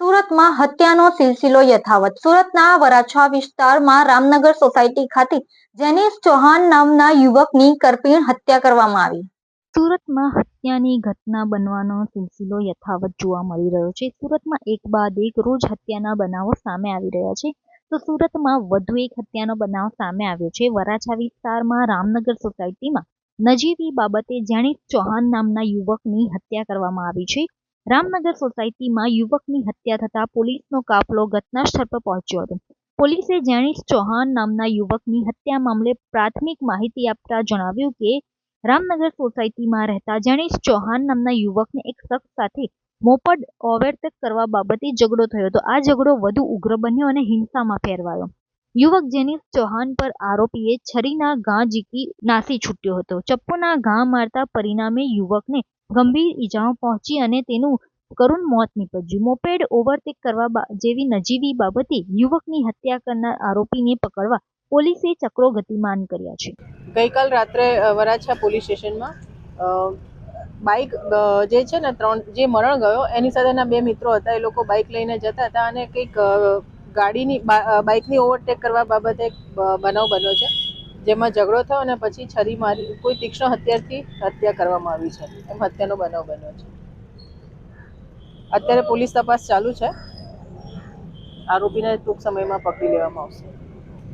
સુરતમાં હત્યાનો સિલસિલો યથાવત. સુરતના વરાછા વિસ્તારમાં રામનગર સોસાયટી ખાતે જેનિસ ચૌહાણ નામના યુવકની કરપીણ હત્યા કરવામાં આવી. સુરતમાં હત્યાની ઘટના બનવાનો સિલસિલો યથાવત જોવા મળી રહ્યો છે. સુરતમાં એક બાદ એક રોજ હત્યાના બનાવો સામે આવી રહ્યા છે. તો સુરતમાં વધુ એક હત્યાનો બનાવ સામે આવ્યો છે. વરાછા વિસ્તારમાં રામનગર સોસાયટીમાં નજીવી બાબતે જેનિસ ચૌહાણ નામના યુવકની હત્યા કરવામાં આવી છે. રામનગર સોસાયટીમાં યુવકની હત્યા થતા પોલીસનો કાફલો ઘટના સ્થળ પર પહોંચ્યો હતો. પોલીસે જેનિસ ચૌહાણ નામના યુવકની હત્યા મામલે પ્રાથમિક માહિતી આપતા જણાવ્યું કે, રામનગર સોસાયટીમાં રહેતા જેનિસ ચૌહાણ નામના યુવકને એક શખ્સ સાથે મોપડ ઓવરટેક કરવા બાબતે ઝઘડો થયો હતો. આ ઝઘડો વધુ ઉગ્ર બન્યો અને હિંસામાં ફેરવાયો. યુવક જેનિસ ચૌહાણ પર આરોપીએ છરીના ઘા ઝીકી નાસી છૂટ્યો હતો. ચપ્પુના ઘા મારતા પરિણામે યુવકને ગંભીર ઈજાઓ પહોંચી અને તેનું કરુણ મોત નીપજ્યું. મોપેડ ઓવરટેક કરવા જેવી નજીવી બાબતે યુવકની હત્યા કરનાર આરોપીને પકડવા પોલીસે ચક્રો ગતિમાન કર્યા છે. ગઈકાલ રાત્રે વરાછા પોલીસ સ્ટેશનમાં બાઇક જે છે ને, ત્રણ, જે મરણ ગયો, એની સાથેના બે મિત્રો હતા. એ લોકો બાઇક લઈને જતા હતા અને કંઈક ગાડીની બાઇકની ઓવરટેક કરવા બાબતે બનાવ બન્યો છે. જેમાં ઝઘડો થયો અને પછી છરી મારી, કોઈ તીક્ષ્ણ હત્યારથી હત્યા કરવામાં આવી છે. એમ હત્યાનો બનાવ બન્યો છે. અત્યારે પોલીસ તપાસ ચાલુ છે. આરોપીને ટૂંક સમયમાં પકડી લેવામાં આવશે.